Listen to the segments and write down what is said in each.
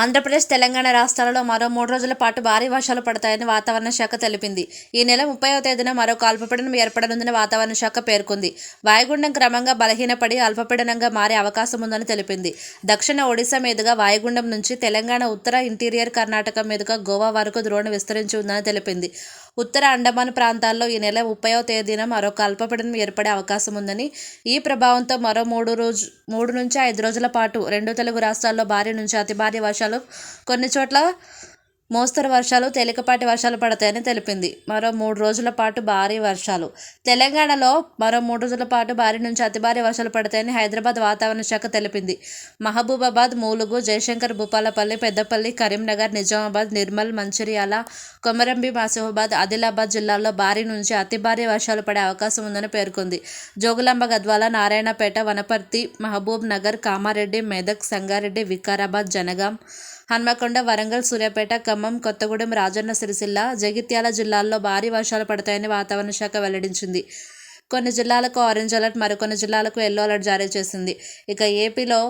ఆంధ్రప్రదేశ్ తెలంగాణ రాష్ట్రాలలో మరో మూడు రోజుల పాటు భారీ వర్షాలు పడతాయని వాతావరణ శాఖ తెలిపింది. ఈ నెల ముప్పైవ తేదీన మరో అల్పపీడనం ఏర్పడనుందని వాతావరణ శాఖ పేర్కొంది. వాయుగుండం క్రమంగా బలహీనపడి అల్పపీడనంగా మారే అవకాశం ఉందని తెలిపింది. దక్షిణ ఒడిశా మీదుగా వాయుగుండం నుంచి తెలంగాణ ఉత్తర ఇంటీరియర్ కర్ణాటక మీదుగా గోవా వరకు ద్రోణి విస్తరించి ఉందని తెలిపింది. ఉత్తర అండమాన్ ప్రాంతాల్లో ఈ నెల ముప్పైవ తేదీన మరొక అల్పపీడనం ఏర్పడే అవకాశం ఉందని ఈ ప్రభావంతో మరో మూడు రోజు మూడు నుంచి ఐదు రోజుల పాటు రెండు తెలుగు రాష్ట్రాల్లో భారీ నుంచి అతి భారీ వర్షాలు వర్షాలు కొన్ని చోట్ల మోస్తరు వర్షాలు తేలికపాటి వర్షాలు పడతాయని తెలిపింది. మరో మూడు రోజుల పాటు భారీ వర్షాలు. తెలంగాణలో మరో మూడు రోజుల పాటు భారీ నుంచి అతి భారీ వర్షాలు పడతాయని హైదరాబాద్ వాతావరణ శాఖ తెలిపింది. మహబూబాబాద్ మూలుగు జయశంకర్ భూపాలపల్లి పెద్దపల్లి కరీంనగర్ నిజామాబాద్ నిర్మల్ మంచిర్యాల కొమరంభీం ఆసిఫాబాద్ ఆదిలాబాద్ జిల్లాల్లో భారీ నుంచి అతి భారీ వర్షాలు పడే అవకాశం ఉందని పేర్కొంది. జోగులాంబ గద్వాల నారాయణపేట వనపర్తి మహబూబ్ నగర్ కామారెడ్డి మెదక్ సంగారెడ్డి వికారాబాద్ జనగాం హన్మకొండ వరంగల్ సూర్యాపేట ఖమ్మం కొత్తగూడెం రాజన్న సిరిసిల్ల జగిత్యాల జిల్లాల్లో భారీ వర్షాలు పడతాయని వాతావరణ శాఖ వెల్లడించింది. కొన్ని జిల్లాలకు ఆరెంజ్ అలర్ట్ మరికొన్ని జిల్లాలకు ఎల్లో అలర్ట్ జారీ చేసింది. ఇక ఏపీలో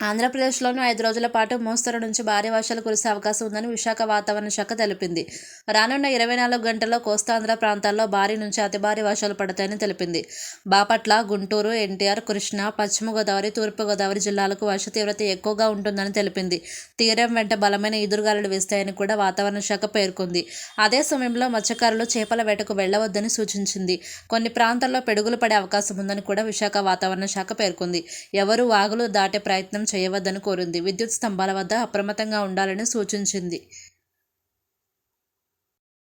ఆంధ్రప్రదేశ్లోనూ ఐదు రోజుల పాటు మోస్తరు నుంచి భారీ వర్షాలు కురిసే అవకాశం ఉందని విశాఖ వాతావరణ శాఖ తెలిపింది. రానున్న ఇరవై నాలుగు గంటల్లో కోస్తాంధ్ర ప్రాంతాల్లో భారీ నుంచి అతి భారీ వర్షాలు పడతాయని తెలిపింది. బాపట్ల గుంటూరు ఎన్టీఆర్ కృష్ణా పశ్చిమ గోదావరి తూర్పు గోదావరి జిల్లాలకు వర్ష తీవ్రత ఎక్కువగా ఉంటుందని తెలిపింది. తీరం వెంట బలమైన ఈదురుగాలులు వేస్తాయని కూడా వాతావరణ శాఖ పేర్కొంది. అదే సమయంలో మత్స్యకారులు చేపల వేటకు వెళ్ళవద్దని సూచించింది. కొన్ని ప్రాంతాల్లో పెడుగులు పడే అవకాశం ఉందని కూడా విశాఖ వాతావరణ శాఖ పేర్కొంది. ఎవరు వాగులు దాటే ప్రయత్నం చేయవద్దని కోరింది. విద్యుత్ స్తంభాల వద్ద అప్రమత్తంగా ఉండాలని సూచించింది.